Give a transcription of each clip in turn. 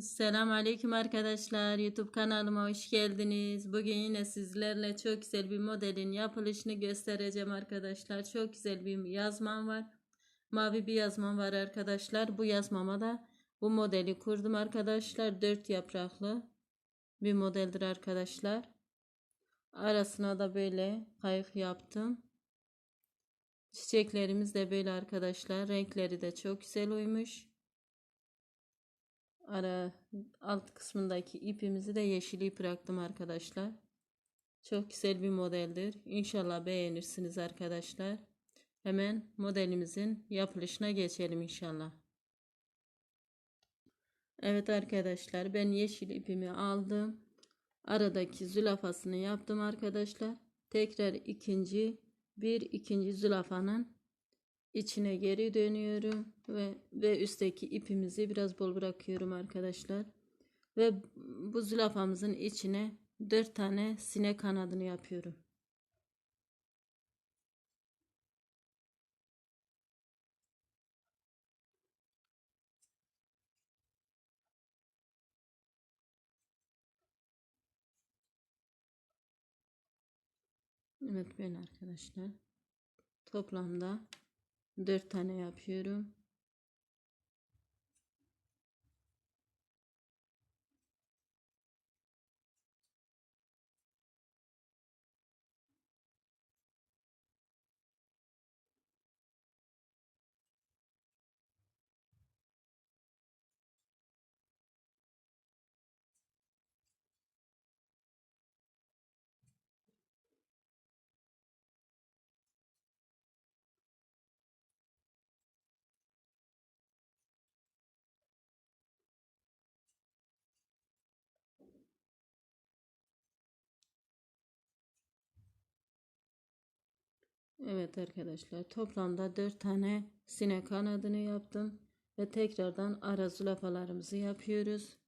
Selam aleyküm arkadaşlar. YouTube kanalıma hoş geldiniz. Bugün yine sizlerle çok güzel bir modelin yapılışını göstereceğim arkadaşlar. Çok güzel bir yazmam var. Mavi bir yazmam var arkadaşlar. Bu yazmama da bu modeli kurdum arkadaşlar. Dört yapraklı bir modeldir arkadaşlar. Arasına da böyle kayık yaptım. Çiçeklerimiz de böyle arkadaşlar. Renkleri de çok güzel uymuş. Ara alt kısmındaki ipimizi de yeşil bıraktım arkadaşlar. Çok güzel bir modeldir. İnşallah beğenirsiniz arkadaşlar. Hemen modelimizin yapılışına geçelim inşallah. Evet arkadaşlar ben yeşil ipimi aldım. Aradaki zülafasını yaptım arkadaşlar. Tekrar ikinci bir ikinci zülafanın içine geri dönüyorum ve ve üstteki ipimizi biraz bol bırakıyorum arkadaşlar. Ve bu zülafamızın içine 4 tane sinek kanadını yapıyorum. Evet ben arkadaşlar toplamda 4 tane yapıyorum. Evet arkadaşlar toplamda 4 tane sinek kanadını yaptım ve tekrardan ara zülafalarımızı yapıyoruz.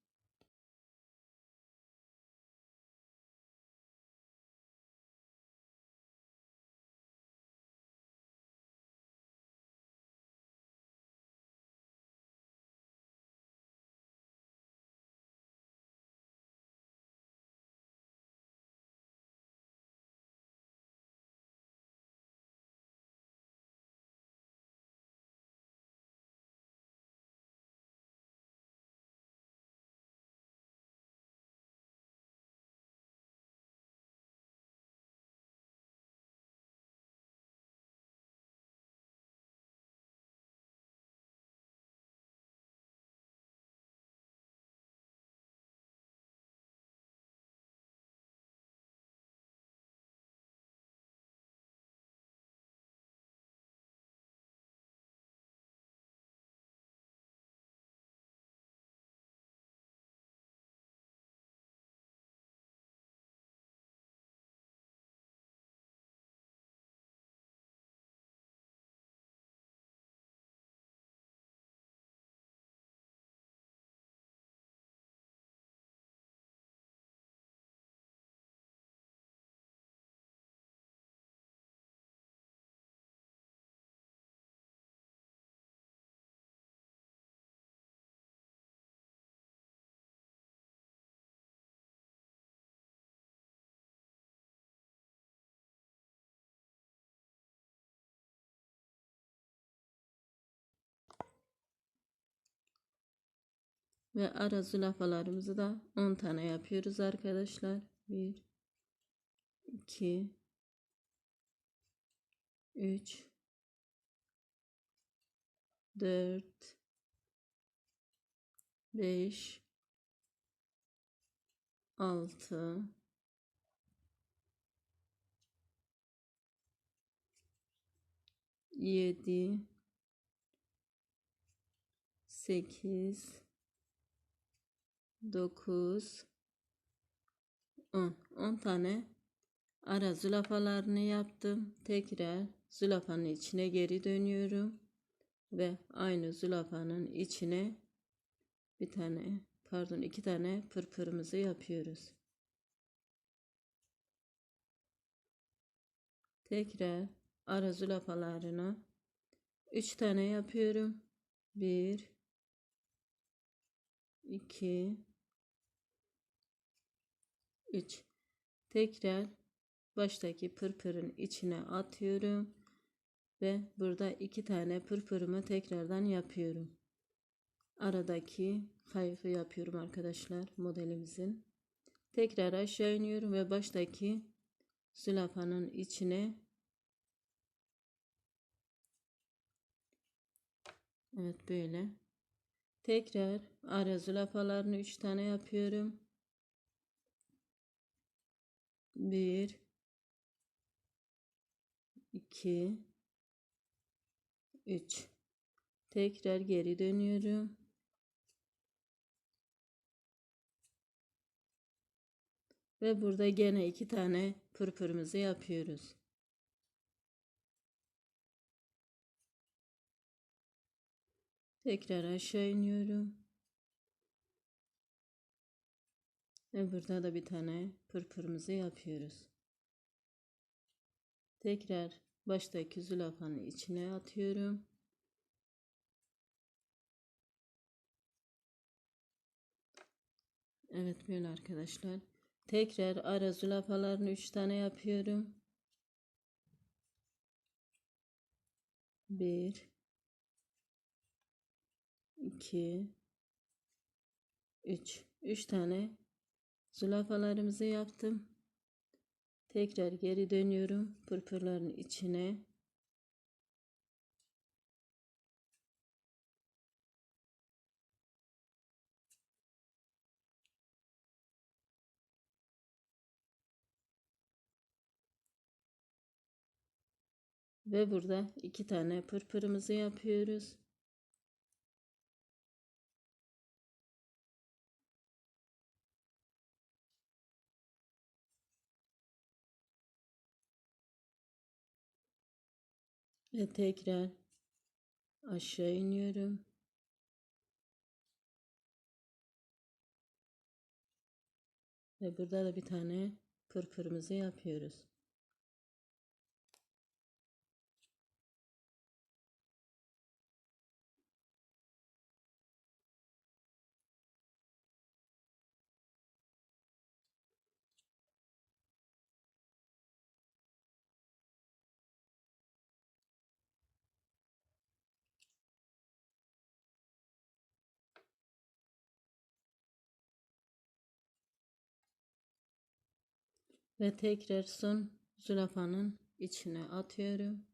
Ve ara zülafalarımızı da 10 tane yapıyoruz arkadaşlar. 1 2 3 4 5 6 7 8 9 10 10 tane ara zülafalarını yaptım. Tekrar zülafanın içine geri dönüyorum ve aynı zülafanın içine bir tane pardon iki tane pırpırımızı yapıyoruz. Tekrar ara zülafalarını 3 tane yapıyorum. 1 2 3 tekrar baştaki pırpırın içine atıyorum ve burada iki tane pırpırımı tekrardan yapıyorum. Aradaki kayıkı yapıyorum arkadaşlar modelimizin. Tekrar aşağı iniyorum ve baştaki zülafanın içine Evet böyle. Tekrar ara zülafalarını 3 tane yapıyorum 1 2 3 tekrar geri dönüyorum. Ve burada gene iki tane pırpırımızı yapıyoruz. Tekrar aşağı iniyorum ve burada da bir tane pırpırımızı yapıyoruz tekrar baştaki zülafanın içine atıyorum Evet böyle arkadaşlar. Tekrar ara zülafalarını 3 tane yapıyorum. 1 2 3 3 tane zülafalarımızı yaptım. Tekrar geri dönüyorum pırpırların içine. Ve burada iki tane pırpırımızı yapıyoruz. Ve tekrar aşağı iniyorum. Ve burada da bir tane pırpırımızı yapıyoruz. Ve tekrar son zürafanın içine atıyorum.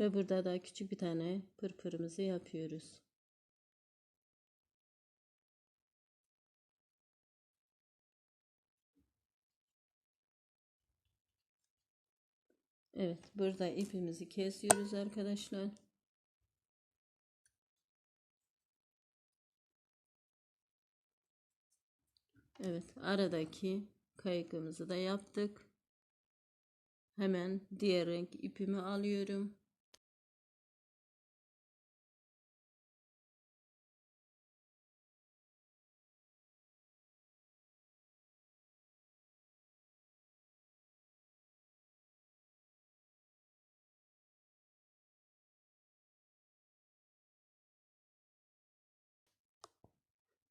Ve burada da küçük bir tane pırpırımızı yapıyoruz. Evet burada ipimizi kesiyoruz arkadaşlar. Evet aradaki kaykımızı da yaptık. Hemen diğer renk ipimi alıyorum.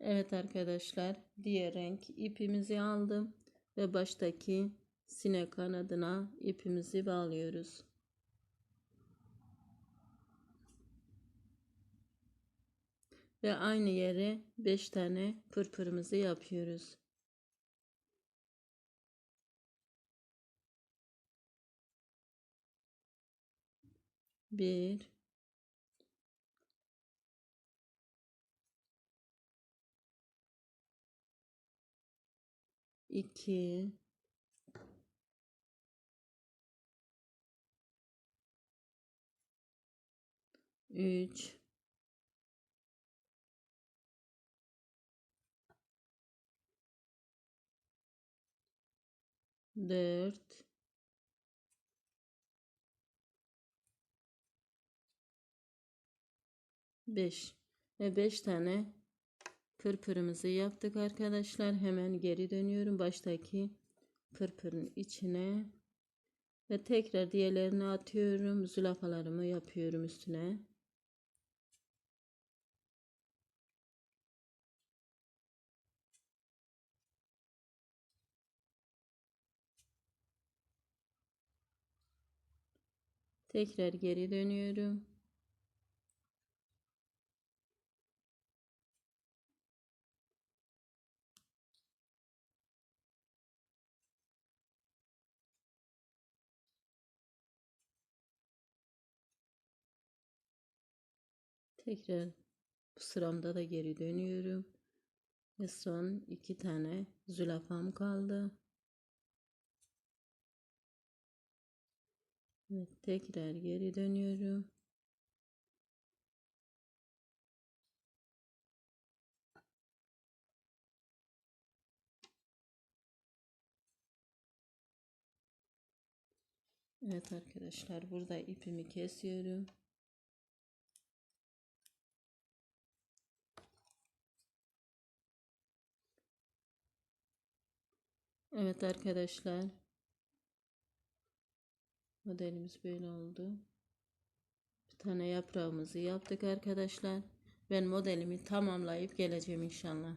Evet arkadaşlar diğer renk ipimizi aldım ve baştaki sinek kanadına ipimizi bağlıyoruz. Ve aynı yere 5 tane pırpırımızı yapıyoruz. Bir, 2 3 4 5 ve 5 tane Pırpırımızı yaptık arkadaşlar. Hemen geri dönüyorum baştaki pırpırın içine. Ve tekrar diğerlerini atıyorum. Zülafalarımı yapıyorum üstüne. Tekrar geri dönüyorum. Tekrar bu sıramda da geri dönüyorum. Ve son iki tane zülafam kaldı. Evet, tekrar geri dönüyorum. Evet arkadaşlar burada ipimi kesiyorum. Evet arkadaşlar. Modelimiz böyle oldu. Bir tane yaprağımızı yaptık arkadaşlar. Ben modelimi tamamlayıp geleceğim inşallah.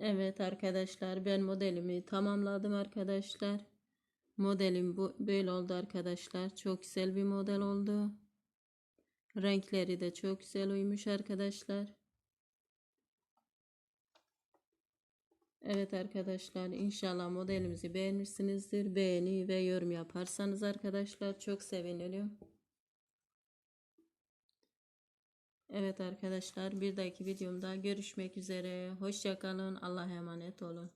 Evet arkadaşlar ben modelimi tamamladım arkadaşlar. Modelim bu böyle oldu arkadaşlar. Çok güzel bir model oldu. Renkleri de çok güzel uymuş arkadaşlar. Evet arkadaşlar inşallah modelimizi beğenmişsinizdir. Beğeni ve yorum yaparsanız arkadaşlar çok sevinirim. Evet arkadaşlar bir dahaki videomda görüşmek üzere. Hoşçakalın. Allah'a emanet olun.